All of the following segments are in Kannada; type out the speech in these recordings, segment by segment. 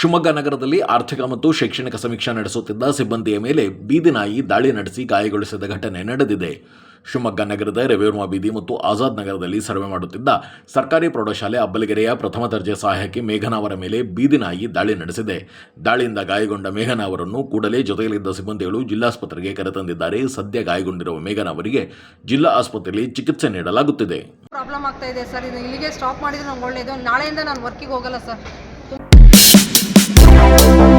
ಶಿವಮೊಗ್ಗ ನಗರದಲ್ಲಿ ಆರ್ಥಿಕ ಮತ್ತು ಶೈಕ್ಷಣಿಕ ಸಮೀಕ್ಷೆ ನಡೆಸುತ್ತಿದ್ದ ಸಿಬ್ಬಂದಿಯ ಮೇಲೆ ಬೀದಿನಾಯಿ ದಾಳಿ ನಡೆಸಿ ಗಾಯಗೊಳಿಸಿದ ಘಟನೆ ನಡೆದಿದೆ. ಶಿವಮೊಗ್ಗ ನಗರದ ರವಿವರ್ಮ ಬೀದಿ ಮತ್ತು ಆಜಾದ್ ನಗರದಲ್ಲಿ ಸರ್ವೆ ಮಾಡುತ್ತಿದ್ದ ಸರ್ಕಾರಿ ಪ್ರೌಢಶಾಲೆ ಅಬ್ಬಲಗೆರೆಯ ಪ್ರಥಮ ದರ್ಜೆ ಸಹಾಯಕಿ ಮೇಘನಾ ಅವರ ಮೇಲೆ ಬೀದಿನಾಯಿ ದಾಳಿ ನಡೆಸಿದೆ. ದಾಳಿಯಿಂದ ಗಾಯಗೊಂಡ ಮೇಘನಾ ಅವರನ್ನು ಕೂಡಲೇ ಜೊತೆಯಲ್ಲಿದ್ದ ಸಿಬ್ಬಂದಿಗಳು ಜಿಲ್ಲಾಸ್ಪತ್ರೆಗೆ ಕರೆತಂದಿದ್ದಾರೆ. ಸದ್ಯ ಗಾಯಗೊಂಡಿರುವ ಮೇಘನಾ ಅವರಿಗೆ ಜಿಲ್ಲಾ ಆಸ್ಪತ್ರೆಯಲ್ಲಿ ಚಿಕಿತ್ಸೆ ನೀಡಲಾಗುತ್ತಿದೆ. ಪ್ರಾಬ್ಲಮ್ ಆಗ್ತಾ ಇದೆ ಸರ್. ಇದು ಇಲ್ಲಿಗೆ ಸ್ಟಾಪ್ ಮಾಡಿದ್ರೆ ನಮ್ಗೆ ಒಳ್ಳೆಯದು ನಾಳೆಯಿಂದ ನಾನು ವರ್ಕಿಗೆ ಹೋಗಲ್ಲ ಸರ್.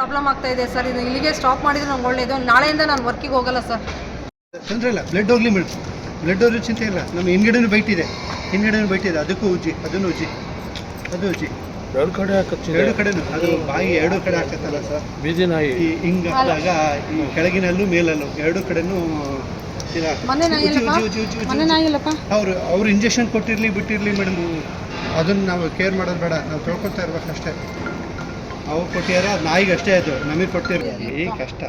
ಪ್ರಾಬ್ಲಮ್ ಆಗ್ತಾ ಇದೆ ಸರ್. ಇದು ಇಲ್ಲಿಗೆ ಸ್ಟಾಪ್ ಮಾಡಿದ್ರೆ ನಂಗೆ ಒಳ್ಳೇದು. ನಾಳೆಯಿಂದ ನಾನು ವರ್ಕಿಗೆ ಹೋಗಲ್ಲ ಸರ್. ತೊಂದರೆ ಇಲ್ಲ. ಬ್ಲಡ್ ಹೋಗ್ಲಿ ಮೇಡಮ್ ಬ್ಲಡ್ ಹೋದ್ರೆ ಚಿಂತೆ ಇಲ್ಲ. ನಮ್ಮ ಹಿಂದ್ಗಡೆನೂ ಬೈಟಿದೆ ಹಿಂಗಡೆನೂ ಹಿಂದ್ಗಡೆನೂ ಬೈಟ್ ಇದೆ. ಅದಕ್ಕೂ ಉಜ್ಜಿ. ಅದನ್ನು ಉಜ್ಜಿ. ಅದು ಉಜ್ಜಿ. ಎರಡು ಕಡೆ ಎರಡು ಕಡೆನೂ. ಅದು ಬಾಯಿ ಎರಡು ಕಡೆ ಹಾಕತ್ತಲ್ಲ ಸರ್. ಬೀದಿ ನಾಯಿ. ಈ ಹಿಂಗೆ ಹಾಕಿದಾಗ ಈ ಕೆಳಗಿನಲ್ಲೂ ಮೇಲಲ್ಲೂ ಎರಡು ಕಡೆನೂ ಅವರು ಅವ್ರು ಇಂಜೆಕ್ಷನ್ ಕೊಟ್ಟಿರಲಿ ಬಿಟ್ಟಿರಲಿ ಮೇಡಮ್ ಅದನ್ನು ನಾವು ಕೇರ್ ಮಾಡೋದು ಬೇಡ. ನಾವು ತೊಳ್ಕೊತಾ ಇರ್ಬೇಕು ಅಷ್ಟೇ ಅವ್ರು ಕೊಟ್ಟಿದ್ದಾರೆ ಅದು ನಾಯಿಗೆ ಅಷ್ಟೇ ಆಯಿತು ನಮಗೆ ಕೊಟ್ಟಿರ ಈ ಕಷ್ಟ?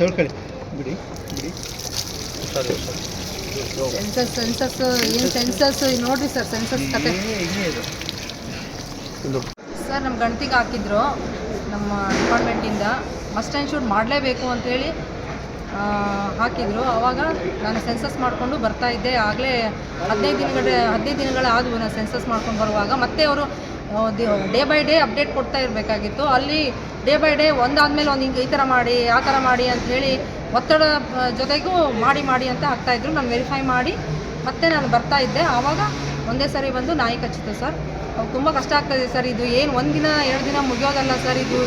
ತೊಳ್ಕೊಳ್ಳಿ. ಬಿಡಿ ಬಿಡಿ. ಸರಿ ಸರಿ. ಸೆನ್ಸಸ್ ಸೆನ್ಸಸ್ ಏನು ಸೆನ್ಸಸ್ ನೋಡ್ರಿ ಸರ್ ಸೆನ್ಸಸ್ ಕತೆ. ಏ, ಹಿಂಗೆ ಇದು. ಇದು. ಸರ್ ನಮ್ಮ ಗಣತಿಗೆ ಹಾಕಿದ್ರು ನಮ್ಮ ಡಿಪಾರ್ಟ್ಮೆಂಟಿಂದ ಮಸ್ಟ್ ಆ್ಯಂಡ್ ಶೂಟ್ ಮಾಡಲೇಬೇಕು ಅಂತೇಳಿ ಆ, ಹಾಕಿದ್ರು. ಆವಾಗ ನಾನು ಸೆನ್ಸಸ್ ಮಾಡಿಕೊಂಡು ಬರ್ತಾ ಇದ್ದೆ. ಆಗಲೇ ಹದಿನೈದು ದಿನಗಳ ಹದಿನೈದು ದಿನಗಳ ಆದವು ನಾನು ಸೆನ್ಸಸ್ ಮಾಡ್ಕೊಂಡು ಬರುವಾಗ. ಮತ್ತೆ ಅವರು ಡೇ ಬೈ ಡೇ ಅಪ್ಡೇಟ್ ಕೊಡ್ತಾ ಇರಬೇಕಾಗಿತ್ತು. ಅಲ್ಲಿ ಡೇ ಬೈ ಡೇ ಒಂದಾದ್ಮೇಲೆ ಒಂದು ಹಿಂಗೆ ಈ ಥರ ಮಾಡಿ, ಆ ಥರ ಮಾಡಿ ಅಂತ ಹೇಳಿ ಒತ್ತಡ ಜೊತೆಗೂ ಮಾಡಿ ಮಾಡಿ ಅಂತ ಆಗ್ತಾಯಿದ್ರು ನಾನು ವೆರಿಫೈ ಮಾಡಿ ಮತ್ತೆ ನಾನು ಬರ್ತಾ ಇದ್ದೆ. ಆವಾಗ ಒಂದೇ ಸರಿ ಬಂದು ನಾಯಿ ಕಚ್ಚಿತು ಸರ್. ತುಂಬ ಕಷ್ಟ ಆಗ್ತಾಯಿದೆ ಸರ್. ಇದು ಏನು ಒಂದಿನ, ಎರಡು ದಿನ ಮುಗಿಯೋದಲ್ಲ ಸರ್. ಇದು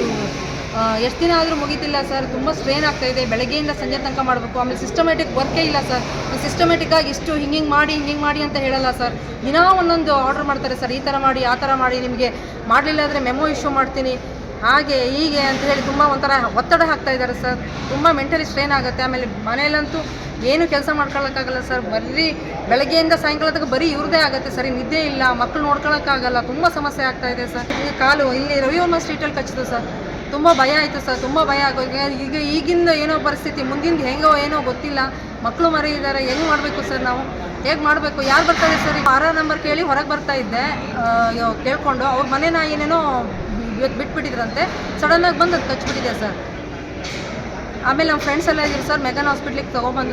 ಎಷ್ಟು ದಿನ ಆದರೂ ಮುಗೀತಿಲ್ಲ ಸರ್. ತುಂಬ ಸ್ಟ್ರೇನ್ ಆಗ್ತಾಯಿದೆ ಬೆಳಗ್ಗೆಯಿಂದ ಸಂಜೆ ತನಕ ಮಾಡಬೇಕು. ಆಮೇಲೆ ಸಿಸ್ಟಮೆಟಿಕ್ ವರ್ಕೇ ಇಲ್ಲ ಸರ್. ಸಿಸ್ಟಮೆಟಿಕ್ಕಾಗಿ ಇಷ್ಟು ಹಿಂಗೆ ಮಾಡಿ ಹಿಂಗೆ ಮಾಡಿ ಅಂತ ಹೇಳಲ್ಲ ಸರ್. ದಿನಾ ಒಂದೊಂದು ಆರ್ಡರ್ ಮಾಡ್ತಾರೆ ಸರ್. ಈ ಥರ ಮಾಡಿ, ಆ ಥರ ಮಾಡಿ ನಿಮಗೆ ಮಾಡಲಿಲ್ಲ ಅಂದರೆ ಮೆಮೊ ಇಶ್ಯೂ ಮಾಡ್ತೀನಿ. ಹಾಗೆ, ಹೀಗೆ ಅಂತ ಹೇಳಿ ತುಂಬ ಒಂಥರ ಒತ್ತಡ ಹಾಕ್ತಾ ಇದ್ದಾರೆ ಸರ್. ತುಂಬ ಮೆಂಟಲಿ ಸ್ಟ್ರೇನ್ ಆಗುತ್ತೆ. ಆಮೇಲೆ ಮನೇಲಂತೂ ಏನು ಕೆಲಸ ಮಾಡ್ಕೊಳ್ಳೋಕ್ಕಾಗಲ್ಲ ಸರ್. ಬರೀ ಬೆಳಗ್ಗೆಯಿಂದ ಸಾಯಂಕಾಲ ತನಕ ಬರೀ ಇವ್ರದೇ ಆಗುತ್ತೆ ಸರ್. ನಿದ್ದೆ ಇಲ್ಲ. ಮಕ್ಕಳು ನೋಡ್ಕೊಳ್ಳೋಕ್ಕಾಗಲ್ಲ ತುಂಬ ಸಮಸ್ಯೆ ಆಗ್ತಾ ಇದೆ ಸರ್. ಕಾಲು, ಇಲ್ಲಿ ರವಿವರ್ಮ ಸ್ಟ್ರೀಟಲ್ಲಿ ಕಚ್ಚಿತು ಸರ್. ತುಂಬ ಭಯ ಆಯಿತು ಸರ್, ತುಂಬ ಭಯ ಆಗೋದು ಈಗ ಈಗಿಂದ ಏನೋ ಪರಿಸ್ಥಿತಿ, ಮುಂದಿಂದ ಹೆಂಗೋ ಏನೋ ಗೊತ್ತಿಲ್ಲ. ಮಕ್ಕಳು ಮರಿ ಇದ್ದಾರೆ ಹೆಂಗೆ ಮಾಡಬೇಕು ಸರ್ ನಾವು? ಹೇಗೆ ಮಾಡಬೇಕು? ಯಾರು ಬರ್ತಾರೆ ಸರ್? ಆರ ನಂಬರ್ ಕೇಳಿ ಹೊರಗೆ ಬರ್ತಾ ಇದ್ದೆ. ಕೇಳ್ಕೊಂಡು ಅವ್ರ ಮನೆ ನಾಯಿನೇನೋ ಇವತ್ತು ಬಿಟ್ಬಿಟ್ಟಿದ್ರಂತೆ. ಸಡನ್ನಾಗಿ ಬಂದು ಅದು ಕಚ್ಬಿಟ್ಟಿದೆ ಸರ್. ಆಮೇಲೆ ನಮ್ಮ ಫ್ರೆಂಡ್ಸ್ ಎಲ್ಲ ಇದ್ದೀವಿ ಸರ್ ಮೆಗನ್ ಹಾಸ್ಪಿಟ್ಲಿಗೆ ತೊಗೊಬಂದರು.